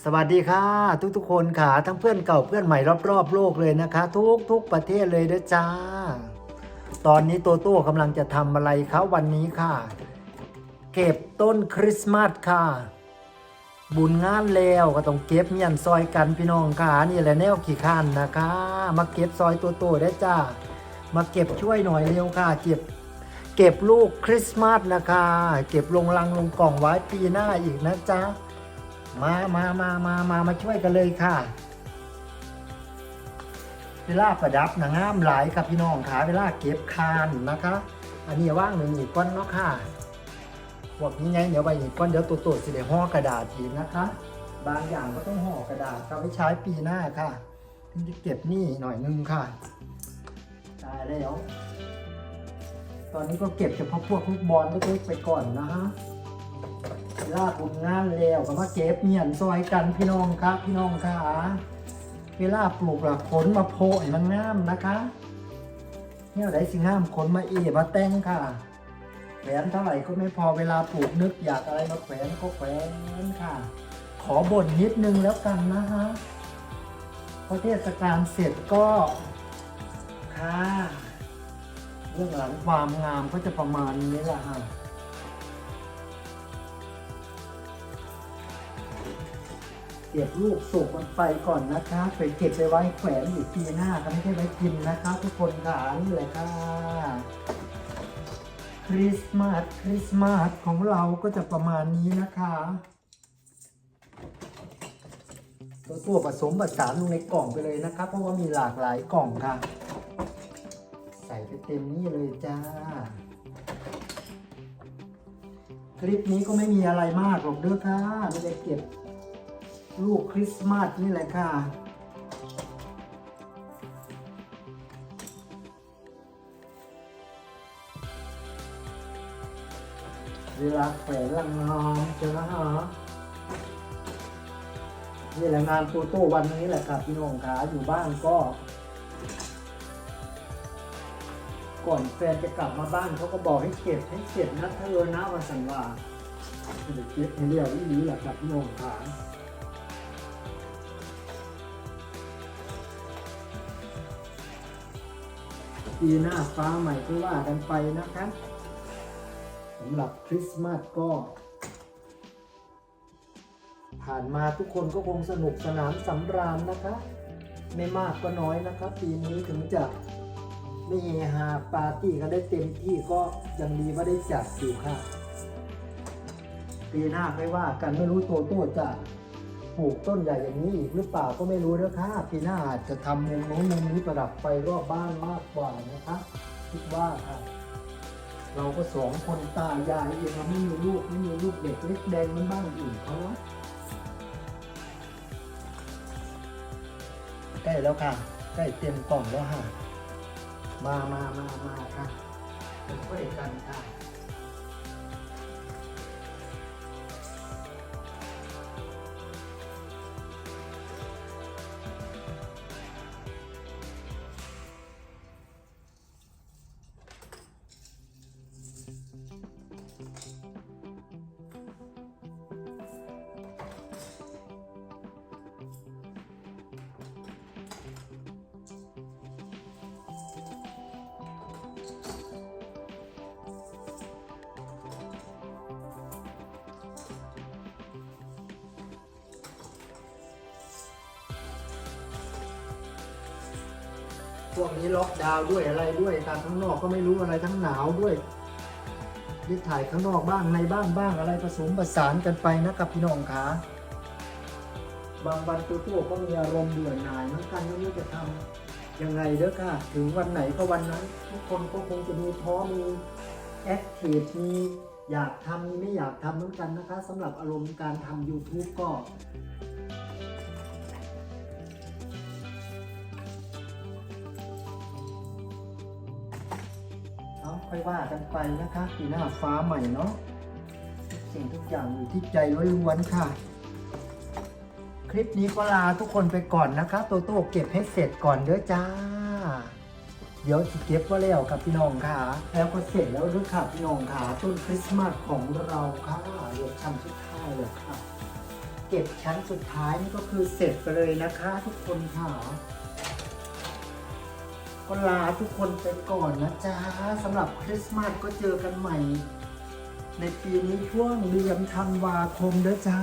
สวัสดีค่ะ ทุกๆคนค่ะ ทั้งเพื่อนเก่าเพื่อนใหม่รอบๆโลกเลยนะคะ ทุกทุกประเทศเลยนะจ้า ตอนนี้โตโต้กำลังจะทำอะไรคะวันนี้ค่ะ เก็บต้นคริสต์มาสค่ะ บุญงานแล้วก็ต้องเก็บเมียนซอยกันพี่น้องค่ะนี่แหละแนวขี่ข้านนะคะ มาเก็บซอยตัวโตได้จ้า มาเก็บช่วยหน่อยเร็วค่ะ เก็บเก็บลูกคริสต์มาสนะคะ เก็บลงลังลงกล่องไว้ปีหน้าอีกนะจ๊ะ มามามามามามาช่วยกันเลยค่ะเวลาประดับหนังามหลายครับพี่น้องขาเวลาเก็บคานนะคะ อันนี้ว่างหนึ่งอีกก้อนเนาะค่ะพวกนี้ไงเดี๋ยวไปอีกก้อนเดี๋ยวตัวตัวสิเดี๋ยวห่อกระดาษอีกนะคะ บางอย่างก็ต้องห่อกระดาษเอาไว้ใช้ปีหน้าค่ะถึงจะเก็บนี้หน่อยนึงค่ะตายแล้ว ตอนนี้ก็เก็บเฉพาะพวกลูกบอลเล็กๆไปก่อนนะฮะ ลาบุญงานแล้วก็มาเก็บเมียนซอยกันพี่น้องครับ พี่น้องค่ะเวลาปลูกหลักผลมาโพให้มันงามนะคะเนี่ยได้สิงห้ามขนมาเอมาแต่งค่ะแขวนเท่าไหร่ก็ไม่พอเวลาปลูกนึกอยากอะไรมาแขวนก็แขวนค่ะ ขอบ่นนิดนึงแล้วกันนะฮะพอเทศกาลเสร็จก็ค่ะเรื่องหลังความงามก็จะประมาณนี้แหละค่ะ เก็บลูกสุกมันไปก่อนนะคะไปเก็บไปไว้แขวนอยู่ปีหน้าก็ไม่ใช่ไว้กินนะคะ ทุกคนค่ะนี่เลยค่ะคริสต์มาสคริสต์มาสของเราก็จะประมาณนี้นะคะตัวตัวผสมผสานลงในกล่องไปเลยนะครับ เพราะว่ามีหลากหลายกล่องค่ะ ใส่ไปเต็มนี่เลยจ้า คลิปนี้ก็ไม่มีอะไรมากหรอกเด้อค่ะไม่ได้เก็บ ลูกคริสต์มาสนี่แหละค่ะ เวลาแขวนลังงอมเจอนะฮะนี่แหละงานตูโต้วันนี้แหละครับพี่น้องขาอยู่บ้านก็ ก่อนแฟนจะกลับมาบ้านเขาก็บอกให้เก็บให้เสร็จนะเธอนะวันสันว่าเดี๋ยวเก็บให้เรียวอีนี้แหละครับพี่น้องขา ปีหน้าฟ้าใหม่ก็ว่ากันไปนะคะสำหรับคริสต์มาสก็ ผ่านมาทุกคนก็คงสนุกสนานสำราญนะคะ ไม่มากก็น้อยนะคะปีนี้ถึงจะไม่เฮฮาปาร์ตี้กันได้เต็มที่ก็ยังดีว่าได้จัดอยู่ค่ะปีหน้าไม่ว่ากันไม่รู้โตโต้จะ ปลูกต้นใหญ่อย่างนี้อีกหรือเปล่าก็ไม่รู้นะคะปีหน้าอาจจะทำมุมโน้นมุมนี้ประดับไฟรอบบ้านมากกว่านะคะคิดว่าค่ะเราก็สองคนตายายเองไม่มีลูกไม่มีลูกเด็กเล็กแดงมันบ้านอื่นเขาเนาะใกล้แล้วค่ะใกล้เต็มกล่องแล้วค่ะ มามามามาค่ะเป็นช่วยกันค่ะ พวกนี้ล็อกดาวน์ด้วยอะไรด้วยการข้างนอกก็ไม่รู้อะไรทั้งหนาวด้วยนี่ถ่ายข้างนอกบ้างในบ้านบ้างอะไรผสมผสานกันไปนะครับพี่น้องขาบางวันตัวตัวก็มีอารมณ์เบื่อหน่ายเหมือนกันไม่รู้จะทำ ยังไงเด้อค่ะ ถึงวันไหนก็วันนั้น ทุกคนก็คงจะมีท้อมีแอคทีฟมีอยากทำมีไม่อยากทำเหมือนกันนะคะสำหรับอารมณ์การทำ YouTube ก็เนาค่อยว่ากันไปนะคะปีหน้าฟ้าใหม่เนาะทุกสิ่งทุกอย่างอยู่ที่ใจล้วนๆค่ะ คลิปนี้ก็ลาทุกคนไปก่อนนะคะโตโต้เก็บให้เสร็จก่อนเด้อจ้า เดี๋ยวสิเก็บก็แล้วครับพี่น้องค่ะ แล้วก็เสร็จแล้วด้วยค่ะพี่น้องค่ะต้นคริสต์มาสของเราค่ะเดี๋ยวชั้นสุดท้ายเลยค่ะ เก็บชั้นสุดท้ายนี่ก็คือเสร็จไปเลยนะคะทุกคนค่ะก็ลาทุกคนไปก่อนนะจ้าสำหรับคริสต์มาสก็เจอกันใหม่ ในปีนี้ช่วงเดือนธันวาคมเด้อจ้า